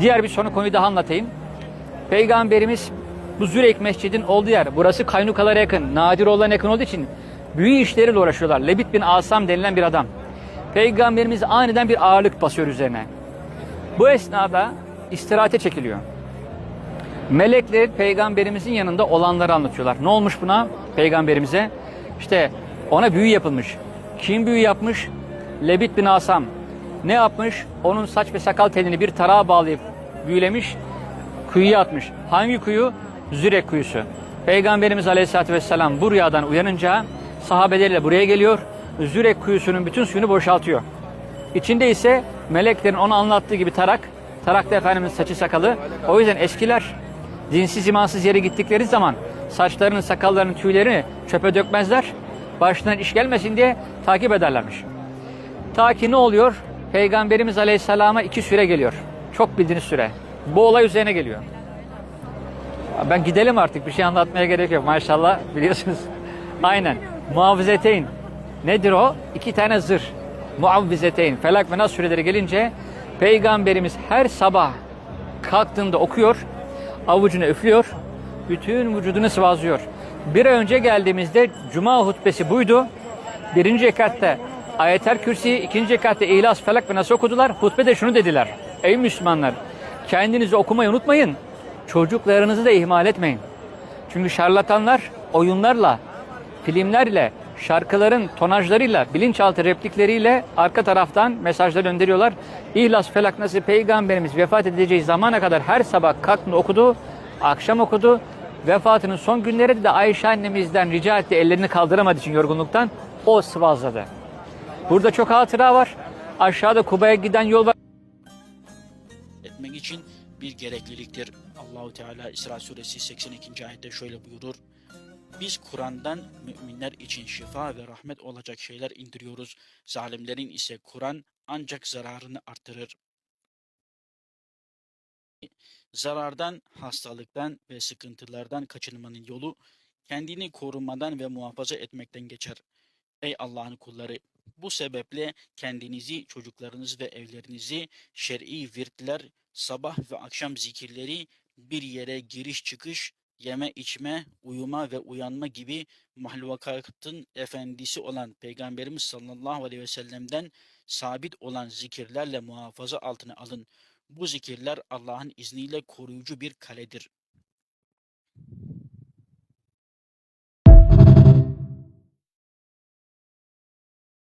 Diğer bir sonu konuyu daha anlatayım. Peygamberimiz bu Züreyk Mescid'in olduğu yer. Burası Kaynukalara yakın, Nadiroğlu'na yakın olduğu için büyü işleriyle uğraşıyorlar. Lebit bin Asam denilen bir adam. Peygamberimiz aniden bir ağırlık basıyor üzerine. Bu esnada istirahate çekiliyor. Melekler peygamberimizin yanında olanları anlatıyorlar. Ne olmuş buna peygamberimize? İşte ona büyü yapılmış. Kim büyü yapmış? Lebit bin Asam. Ne yapmış? Onun saç ve sakal telini bir tarağa bağlayıp büyülemiş, kuyuya atmış. Hangi kuyu? Zürek kuyusu. Peygamberimiz Aleyhisselatü Vesselam bu rüyadan uyanınca sahabeleriyle buraya geliyor. Zürek kuyusunun bütün suyunu boşaltıyor. İçinde ise meleklerin ona anlattığı gibi tarak, tarak da Efendimiz saçı sakalı. O yüzden eskiler dinsiz imansız yere gittikleri zaman saçlarının sakallarının tüylerini çöpe dökmezler. Başından iş gelmesin diye takip ederlermiş. Ta ki ne oluyor? Peygamberimiz Aleyhisselam'a iki süre geliyor. Çok bildiğiniz süre. Bu olay üzerine geliyor. Ben gidelim artık bir şey anlatmaya gerek yok maşallah biliyorsunuz. Aynen. Muavizeteyn. Nedir o? İki tane zırh. Muavvizeteyn. Felak ve Nas süreleri gelince Peygamberimiz her sabah kalktığında okuyor, avucunu üflüyor, bütün vücudunu sıvazlıyor. Bir ay önce geldiğimizde Cuma hutbesi buydu. Birinci rekatta Ayetel Kürsi, ikinci rekatta İhlas, Felak ve Nas okudular. Hutbede şunu dediler. Ey Müslümanlar, kendinizi okumayı unutmayın. Çocuklarınızı da ihmal etmeyin. Çünkü şarlatanlar oyunlarla, filmlerle, şarkıların tonajlarıyla, bilinçaltı replikleriyle arka taraftan mesajlar gönderiyorlar. İhlas, Felak nasıl peygamberimiz vefat edeceği zamana kadar her sabah kalktığında okudu, akşam okudu. Vefatının son günleri de Ayşe annemizden rica etti ellerini kaldıramadığı için yorgunluktan o sıvazladı. Burada çok hatıra var. Aşağıda Kuba'ya giden yol var. etmek için bir gerekliliktir. Allahu Teala İsra suresi 82. ayette şöyle buyurur. Biz Kur'an'dan müminler için şifa ve rahmet olacak şeyler indiriyoruz. Zalimlerin ise Kur'an ancak zararını artırır. Zarardan, hastalıktan ve sıkıntılardan kaçınmanın yolu kendini korumadan ve muhafaza etmekten geçer. Ey Allah'ın kulları! Bu sebeple kendinizi, çocuklarınızı ve evlerinizi şer'i virtler, sabah ve akşam zikirleri, bir yere giriş çıkış, yeme içme, uyuma ve uyanma gibi mahlukatın efendisi olan Peygamberimiz sallallahu aleyhi ve sellem'den sabit olan zikirlerle muhafaza altına alın. Bu zikirler Allah'ın izniyle koruyucu bir kaledir.